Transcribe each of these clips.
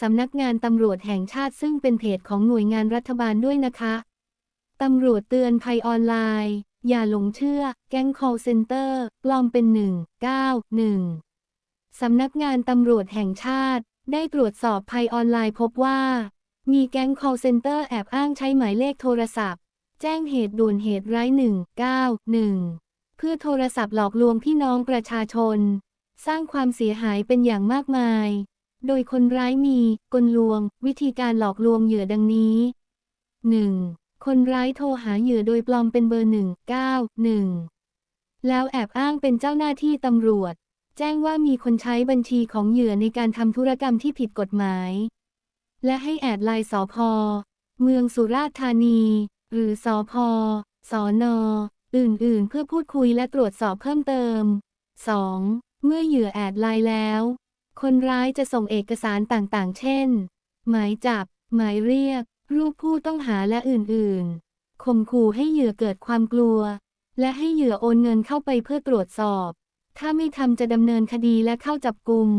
สำนักงานตำรวจแห่งชาติซึ่งเป็นเพจของหน่วยงานรัฐบาลด้วยนะคะ ตำรวจเตือนภัยออนไลน์ อย่าหลงเชื่อ แก๊ง call center ปลอมเป็น 191 สำนักงานตำรวจแห่งชาติ ได้ตรวจสอบภัยออนไลน์พบว่า มีแก๊ง call center แอบอ้างใช้หมายเลขโทรศัพท์ แจ้งเหตุด่วนเหตุร้าย 191 เพื่อโทรศัพท์หลอกลวงพี่น้องประชาชน สร้างความเสียหายเป็นอย่างมากมาย โดยคนร้ายมี กลลวง วิธีการหลอกลวงเหยื่อดังนี้ 1. คนร้ายโทรหาเหยื่อโดยปลอมเป็นเบอร์ 191 แล้วแอบอ้างเป็นเจ้าหน้าที่ตำรวจ แจ้งว่ามีคนใช้บัญชีของเหยื่อในการทำธุรกรรมที่ผิดกฎหมาย และให้แอดไลน์สอพอเมืองสุราษฎร์ธานี หรือสอพอสอนออื่น ๆ เพื่อพูดคุยและตรวจสอบเพิ่มเติม 2. เมื่อเหยื่อแอดไลน์แล้ว คนร้ายจะส่งเอกสารต่างๆ เช่น หมายจับ หมายเรียก รูปผู้ต้องหาและอื่นๆ ข่มขู่ให้เหยื่อเกิดความกลัว และให้เหยื่อโอนเงินเข้าไปเพื่อตรวจสอบ ถ้าไม่ทำจะดำเนินคดีและเข้าจับกุม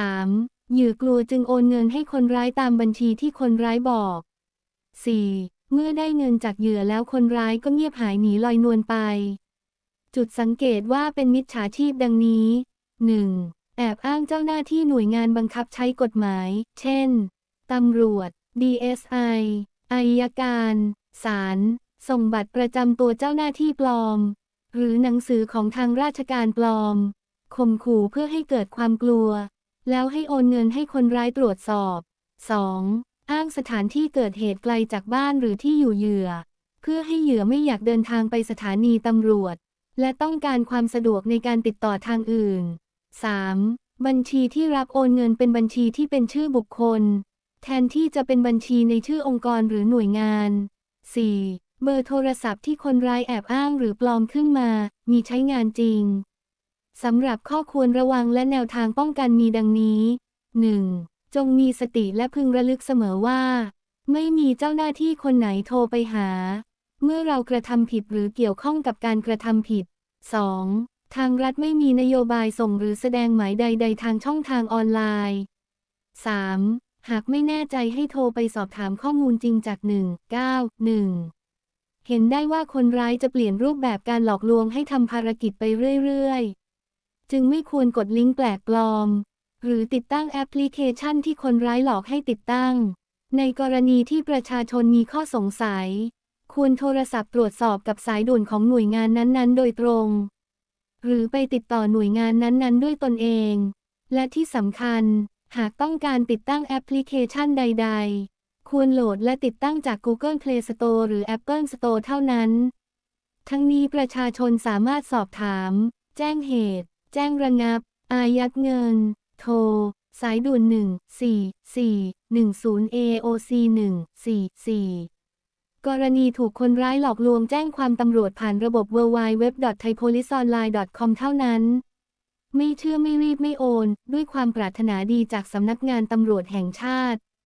3. เหยื่อกลัวจึงโอนเงินให้คนร้ายตามบัญชีที่คนร้ายบอก 4. เมื่อได้เงินจากเหยื่อแล้วคนร้ายก็เงียบหายหนีลอยนวลไป จุดสังเกตว่าเป็นมิจฉาชีพดังนี้ 1. แอบอ้างเจ้าหน้าที่หน่วยงานบังคับใช้กฎหมาย เช่น ตำรวจ DSI อายการ ศาล ส่งบัตรประจำตัวเจ้าหน้าที่ปลอม หรือหนังสือของทางราชการปลอม ข่มขู่เพื่อให้เกิดความกลัว แล้วให้โอนเงินให้คนร้ายตรวจสอบ 2. อ้างสถานที่เกิดเหตุไกลจากบ้านหรือที่อยู่เหยื่อ เพื่อให้เหยื่อไม่อยากเดินทางไปสถานีตำรวจ และต้องการความสะดวกในการติดต่อทางอื่น 3. บัญชีที่รับโอนเงินเป็นบัญชีที่เป็นชื่อบุคคล แทนที่จะเป็นบัญชีในชื่อองค์กรหรือหน่วยงาน 4. เบอร์โทรศัพท์ที่คนร้ายแอบอ้างหรือปลอมขึ้นมา มีใช้งานจริง สำหรับข้อควรระวังและแนวทางป้องกันมีดังนี้ 1. จงมีสติและพึงระลึกเสมอว่า ไม่มีเจ้าหน้าที่คนไหนโทรไปหา เมื่อเรากระทำผิดหรือเกี่ยวข้องกับการกระทำผิด 2. ทางรัฐไม่มีนโยบายส่งหรือแสดงหมายใด ๆ ทางช่องทางออนไลน์ 3. หากไม่แน่ใจให้โทรไปสอบถามข้อมูลจริงจาก 191 เห็นได้ว่าคนร้ายจะเปลี่ยนรูปแบบการหลอกลวงให้ทำภารกิจไปเรื่อยๆ จึงไม่ควรกดลิงก์แปลกปลอม หรือติดตั้งแอปพลิเคชันที่คนร้ายหลอกให้ติดตั้ง ในกรณีที่ประชาชนมีข้อสงสัย ควรโทรศัพท์ตรวจสอบกับสายด่วนของหน่วยงานนั้นๆ โดยตรง หรือไปติดต่อหน่วยงานนั้นๆ ด้วยตนเอง และที่สำคัญ หากต้องการติดตั้งแอปพลิเคชันใด ๆ ควรโหลดและติดตั้งจาก Google Play Store หรือ Apple Store เท่านั้น ทั้งนี้ประชาชนสามารถสอบถาม แจ้งเหตุ แจ้งระงับ อายัดเงิน โทร สายด่วน 144 10 AOC 144 กรณีถูกคนร้ายหลอกลวงแจ้งความตำรวจผ่านระบบ www.thaipoliceonline.com เท่านั้น ไม่เชื่อไม่รีบไม่โอน ด้วยความปรารถนาดีจากสำนักงานตำรวจแห่งชาติ